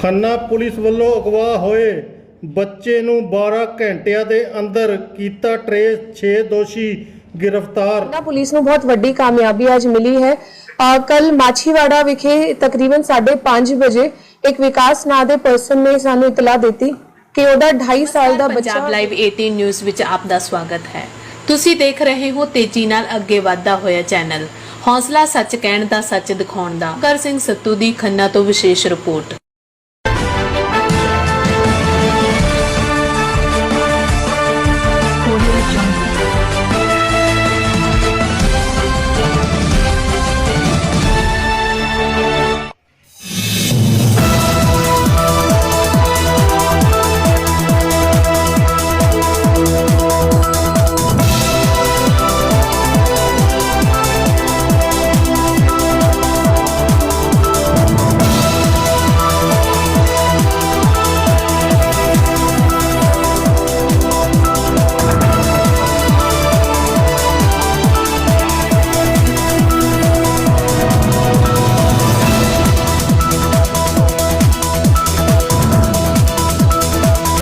Khanna police ਵੱਲੋਂ ਅਗਵਾ ਹੋਏ ਬੱਚੇ ਨੂੰ 12 ਘੰਟਿਆਂ ਦੇ ਅੰਦਰ ਕੀਤਾ ਟਰੇਸ 6 ਦੋਸ਼ੀ ਗ੍ਰਿਫਤਾਰ। ਨਾ ਪੁਲਿਸ ਨੂੰ ਬਹੁਤ ਵੱਡੀ ਕਾਮਯਾਬੀ ਅੱਜ ਮਿਲੀ ਹੈ। ਕੱਲ ਮਾਛੀਵਾੜਾ ਵਿਖੇ ਤਕਰੀਬਨ 5:30 ਵਜੇ ਇੱਕ ਵਿਕਾਸ ਨਾਂ ਦੇ ਪਰਸਨ ਨੇ ਸਾਨੂੰ ਇਤਲਾ ਦਿੱਤੀ ਕਿ ਉਹਦਾ 2.5 ਸਾਲ ਦਾ ਬੱਚਾ ਪੰਜਾਬ ਲਾਈਵ 18 ਨਿਊਜ਼ ਵਿੱਚ ਆਪ ਦਾ ਸਵਾਗਤ ਹੈ। ਤੁਸੀਂ ਦੇਖ ਰਹੇ ਹੋ ਤੇਜ਼ੀ ਨਾਲ ਅੱਗੇ ਵਧਦਾ ਹੋਇਆ ਚੈਨਲ। ਹੌਸਲਾ ਸੱਚ ਕਹਿਣ ਦਾ ਸੱਚ ਦਿਖਾਉਣ ਦਾ। ਕਰ ਸਿੰਘ ਸੱਤੂ ਦੀ ਖੰਨਾ ਤੋਂ ਵਿਸ਼ੇਸ਼ ਰਿਪੋਰਟ।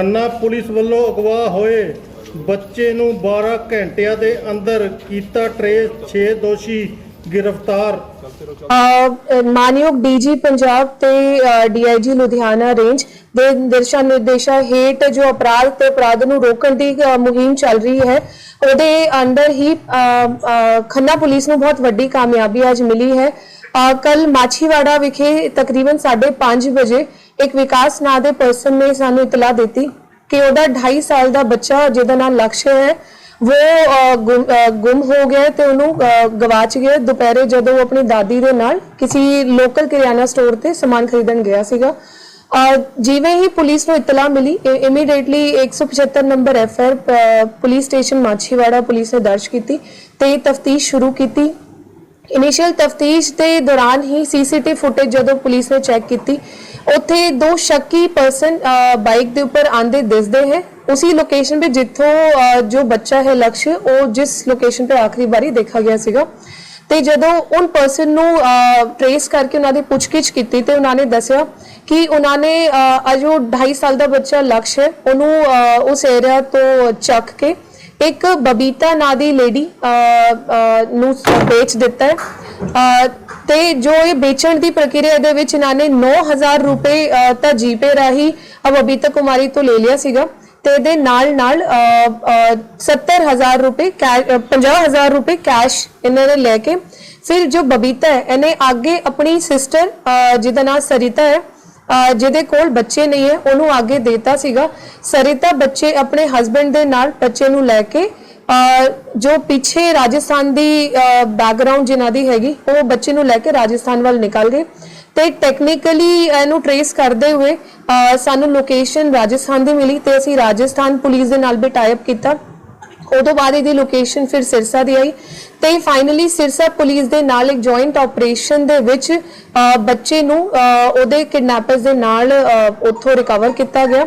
ਖੰਨਾ ਪੁਲਿਸ ਵੱਲੋਂ ਅਗਵਾ ਹੋਏ। ਬੱਚੇ ਨੂੰ 12 ਘੰਟਿਆਂ ਦੇ ਅੰਦਰ ਕੀਤਾ ਟਰੇਸ 6 ਦੋਸ਼ੀ ਗ੍ਰਿਫਤਾਰ। ਮਾਨਯੋਗ ਡੀਜੀ ਪੰਜਾਬ ਤੇ ਡੀਆਈਜੀ ਲੁਧਿਆਣਾ ਰੇਂਜ ਦੇ ਦਿਸ਼ਾ ਨਿਰਦੇਸ਼ਾਂ ਹੇਠ ਜੋ ਅਪਰਾਧ ਤੇ ਅਪਰਾਧ ਨੂੰ ਰੋਕਣ ਦੀ ਮੁਹਿੰਮ ਚੱਲ ਰਹੀ ਹੈ, ਉਹਦੇ ਅੰਦਰ ਹੀ ਖੰਨਾ ਪੁਲਿਸ ਨੂੰ ਬਹੁਤ ਵੱਡੀ ਕਾਮਯਾਬੀ ਅੱਜ ਮਿਲੀ ਹੈ। ਕੱਲ ਮਾਛੀਵਾੜਾ ਵਿਖੇ ਤਕਰੀਬਨ 5:30 ਵਜੇ ਇੱਕ ਵਿਕਾਸ ਨਾਂ ਦੇ ਪਰਸਨ ਨੇ ਸਾਨੂੰ ਇਤਲਾ ਦਿੱਤੀ ਕਿ ਉਹਦਾ 2.5 ਸਾਲ ਦਾ ਬੱਚਾ ਜਿਹਦਾ ਨਾਮ ਲਕਸ਼ ਹੈ, ਉਹ ਗੁੰਮ ਹੋ ਗਿਆ ਤੇ ਉਹਨੂੰ ਗਵਾਚ ਗਿਆ। ਦੁਪਹਿਰੇ ਜਦੋਂ ਉਹ ਆਪਣੀ ਦਾਦੀ ਦੇ ਨਾਲ ਕਿਸੇ ਲੋਕਲ ਕਿਰਿਆਨਾ ਸਟੋਰ ਤੇ ਸਮਾਨ ਖਰੀਦਣ ਗਿਆ ਸੀਗਾ ਜਿਵੇਂ ਹੀ ਪੁਲਿਸ ਨੂੰ ਇਤਲਾ ਮਿਲੀ immediately 175 number FIR police station Machhiwara police ਨੇ ਦਰਜ ਕੀਤੀ ਤੇ ਤਫਤੀਸ਼ ਸ਼ੁਰੂ ਕੀਤੀ। ਇਨੀਸ਼ੀਅਲ ਤਫਤੀਸ਼ ਦੇ ਦੌਰਾਨ ਹੀ ਸੀਸੀਟੀਵੀ ਫੁਟੇਜ ਜਦੋਂ ਪੁਲਿਸ ਨੇ ਚੈੱਕ ਕੀਤੀ ਉੱਥੇ ਦੋ ਸ਼ੱਕੀ ਪਰਸਨ ਬਾਈਕ ਦੇ ਉੱਪਰ ਆਂਦੇ ਦਿਸਦੇ ਹੈ। ਉਸੇ ਲੋਕੇਸ਼ਨ 'ਤੇ ਜਿੱਥੋਂ ਜੋ ਬੱਚਾ ਹੈ ਲਕਸ਼ ਉਹ ਜਿਸ ਲੋਕੇਸ਼ਨ 'ਤੇ ਆਖਰੀ ਵਾਰੀ ਦੇਖਿਆ ਗਿਆ ਸੀਗਾ। ਤੇ ਜਦੋਂ ਉਨ ਪਰਸਨ ਨੂੰ ਟਰੇਸ ਕਰਕੇ ਉਹਨਾਂ ਦੀ ਪੁੱਛਗਿੱਛ ਕੀਤੀ ਤੇ ਉਹਨਾਂ ਨੇ ਦੱਸਿਆ ਕਿ ਉਹਨਾਂ ਨੇ ਅ, ਜੋ 2.5 ਸਾਲ ਦਾ ਬੱਚਾ ਲਕਸ਼ ਹੈ ਉਹਨੂੰ ਉਸ ਏਰੀਆ ਤੋਂ ਚੱਕ ਕੇ ਇੱਕ ਬਬੀਤਾ ਨਾਂ ਦੀ ਲੇਡੀ ਨੂੰ ਵੇਚ ਦਿੱਤਾ ਹੈ। ਤੇ ਜੋ ਇਹ ਵੇਚਣ ਦੀ ਪ੍ਰਕਿਰਿਆ ਦੇ ਵਿੱਚ ਇਹਨਾਂ ਨੇ 9000 ਰੁਪਏ ਤਾਂ ਜੀਪੇ ਰਾਹੀਂ ਅ, ਕੁਮਾਰੀ ਤੋਂ ਲੈ ਲਿਆ ਸੀਗਾ। ਤੇ ਇਹਦੇ ਨਾਲ ਨਾਲ 70000 ਰੁਪਏ 50000 ਰੁਪਏ ਕੈਸ਼ ਇਹਨਾਂ ਨੇ ਲੈ ਕੇ ਫਿਰ ਜੋ ਬਬੀਤਾ ਹੈ ਇਹਨੇ ਅੱਗੇ ਆਪਣੀ ਸਿਸਟਰ ਜਿਹਦਾ ਨਾਮ ਸਰਿਤਾ ਹੈ ਜਿਹਦੇ ਕੋਲ ਬੱਚੇ ਨਹੀਂ ਹੈ ਉਹਨੂੰ ਅੱਗੇ ਦੇਤਾ ਸੀਗਾ। ਸਰਿਤਾ ਬੱਚੇ ਆਪਣੇ ਹਸਬੰਡ ਦੇ ਨਾਲ ਬੱਚੇ ਨੂੰ ਲੈ ਕੇ ਜੋ ਪਿੱਛੇ ਰਾਜਸਥਾਨ ਦੀ ਬੈਕਗ੍ਰਾਉਂਡ ਜਿਨ੍ਹਾਂ ਦੀ ਹੈਗੀ, ਉਹ ਬੱਚੇ ਨੂੰ ਲੈ ਕੇ ਰਾਜਸਥਾਨ ਵੱਲ ਨਿਕਲ ਗਏ ਤੇ ਟੈਕਨੀਕਲੀ ਇਹਨੂੰ ਟਰੇਸ ਕਰਦੇ ਹੋਏ ਸਾਨੂੰ ਲੋਕੇਸ਼ਨ ਰਾਜਸਥਾਨ ਦੀ ਮਿਲੀ ਤੇ ਅਸੀਂ ਰਾਜਸਥਾਨ ਪੁਲਿਸ ਦੇ ਨਾਲ ਵੀ ਟਾਈ ਅਪ ਕੀਤਾ। ਉਦੋਂ ਬਾਅਦ ਇਹਦੀ ਲੋਕੇਸ਼ਨ ਫਿਰ ਸਿਰਸਾ ਦੀ ਆਈ ਤੇ ਫਾਈਨਲੀ ਸਿਰਸਾ ਪੁਲਿਸ ਦੇ ਨਾਲ ਇੱਕ ਜੁਆਇੰਟ ਆਪਰੇਸ਼ਨ ਦੇ ਵਿੱਚ ਬੱਚੇ ਨੂੰ ਉਹਦੇ ਕਿਡਨੈਪਰਸ ਦੇ ਨਾਲ ਉੱਥੋਂ ਰਿਕਵਰ ਕੀਤਾ ਗਿਆ।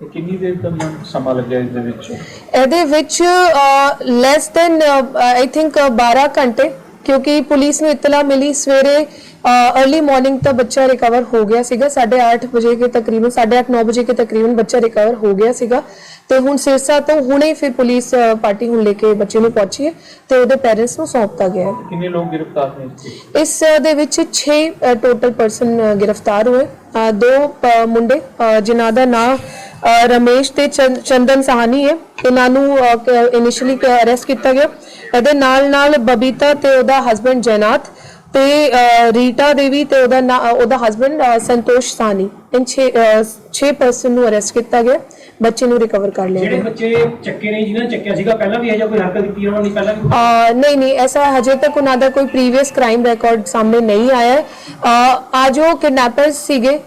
ਤੇ ਕਿੰਨੀ ਦੇਰ ਦਾ ਸਮਾਂ ਲੱਗਿਆ ਇਸ ਦੇ ਵਿੱਚ? ਇਹਦੇ ਵਿੱਚ ਲੈਸ ਦੈਨ ਆਈ ਥਿੰਕ 12 ਘੰਟੇ ਕਿਉਂਕਿ ਪੁਲਿਸ ਨੂੰ ਇਤਲਾ ਮਿਲੀ ਸਵੇਰੇ अर्ਲੀ ਮਾਰਨਿੰਗ ਤੱਕ ਬੱਚਾ ਰਿਕਵਰ ਹੋ ਗਿਆ ਸੀਗਾ 8:30 ਵਜੇ ਕੇ ਤਕਰੀਬਨ 8:30 9 ਵਜੇ ਕੇ ਤਕਰੀਬਨ ਬੱਚਾ ਰਿਕਵਰ ਹੋ ਗਿਆ ਸੀਗਾ। ਤੇ ਹੁਣ ਸਿਰਸਾ ਤੋਂ ਹੁਣੇ ਫਿਰ ਪੁਲਿਸ ਪਾਰਟੀ ਹੁਣ ਲੈ ਕੇ ਬੱਚੇ ਨੂੰ ਪਹੁੰਚੀ ਹੈ ਤੇ ਉਹਦੇ ਪੇਰੈਂਟਸ ਨੂੰ ਸੌਂਪਤਾ ਗਿਆ ਹੈ। ਕਿੰਨੇ ਲੋਕ ਗ੍ਰਿਫਤਾਰ ਨੇ ਇਸ ਦੇ ਵਿੱਚ 6 ਟੋਟਲ ਪਰਸਨ ਗ੍ਰਿਫਤਾਰ ਹੋਏ। ਦੋ ਮੁੰਡੇ ਜਿਨ੍ਹਾਂ ਦਾ ਨਾਮ ਰਮੇਸ਼ ਤੇ ਚੰਦਨ ਸਾਹਨੀ ਹੈ। ਇਹਨਾਂ ਨੂੰ ਇਨੀਸ਼ੀਅਲੀ ਅਰੈਸਟ ਕੀਤਾ ਗਿਆ। ਇਹਦੇ ਨਾਲ ਨਾਲ ਬਬੀਤਾ ਤੇ ਉਹਦਾ ਹਸਬੰਡ ਜੈਨਾਥ ਤੇ ਰੀਟਾ ਦੇਵੀ ਤੇ ਉਹਦਾ ਨਾ- ਉਹਦਾ ਹਸਬੰਡ ਸੰਤੋਸ਼ ਸਾਹਨੀ। ਇਨ 6 6 ਪਰਸਨ ਨੂੰ ਅਰੈਸਟ ਕੀਤਾ ਗਿਆ। ਬੱਚੇ ਨੂੰ ਰਿਕਵਰ ਕਰ ਲਿਆ ਜਿਹੜੇ ਗਿਆ। ਬੱਚੇ ਚੱਕੇ ਨੇ ਜਿਨ੍ਹਾਂ ਨੇ ਚੱਕਿਆ ਸੀਗਾ ਪਹਿਲਾਂ ਵੀ ਇਹ ਜਿਹਾ ਕੋਈ ਹਰਕਤ ਕੀਤੀ ਉਹਨਾਂ ਨੇ ਪਹਿਲਾਂ ਵੀ ਨਹੀਂ ਨਹੀਂ ਐਸਾ ਹਜੇ ਤੱਕ ਉਹਨਾਂ ਦਾ ਕੋਈ ਪ੍ਰੀਵੀਅਸ ਕ੍ਰਾਈਮ ਰਿਕਾਰਡ ਸਾਹਮਣੇ ਨਹੀਂ ਆਇਆ ਹੈ। ਆ, ਆ ਜੋ ਕਿਡਨੈਪਰਸ ਸੀਗੇ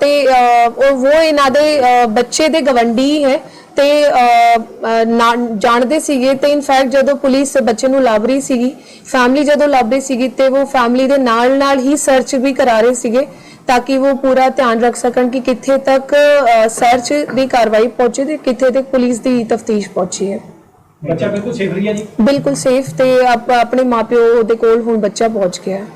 ਤੇ ਉਹ ਉਹ ਇਹਨਾਂ ਦੇ ਆ, ਬੱਚੇ ਦੇ ਗਵੰਡੀ ਹੀ ਤੇ ਅਹ, ਨਾ- ਜਾਣਦੇ ਸੀਗੇ ਤੇ ਇਨਫੈਕਟ ਜਦੋਂ ਪੁਲਿਸ ਬੱਚੇ ਨੂੰ ਲੱਭ ਰਹੀ ਸੀਗੀ ਫੈਮਿਲੀ ਜਦੋਂ ਲੱਭ ਰਹੀ ਸੀਗੀ ਤੇ ਉਹ ਫੈਮਿਲੀ ਦੇ ਨਾਲ ਨਾਲ ਹੀ ਸਰਚ ਵੀ ਕਰਾ ਰਹੇ ਸੀਗੇ। ਤਾਂ ਕਿ ਉਹ ਪੂਰਾ ਧਿਆਨ ਰੱਖ ਸਕਣ ਕਿ ਕਿੱਥੇ ਤੱਕ ਸਰਚ ਦੀ ਕਾਰਵਾਈ ਪਹੁੰਚੀ ਤੇ ਕਿੱਥੇ ਤੱਕ ਪੁਲਿਸ ਦੀ ਤਫਤੀਸ਼ ਪਹੁੰਚੀ ਹੈ। ਬੱਚਾ ਬਿਲਕੁਲ ਸੇਫ ਰਹੀ ਹੈ ਜੀ? ਬਿਲਕੁਲ ਸੇਫ ਤੇ ਆਪ- ਆਪਣੇ ਮਾਪਿਓ ਦੇ ਕੋਲ ਹੁਣ ਬੱਚਾ ਪਹੁੰਚ ਗਿਆ ਹੈ।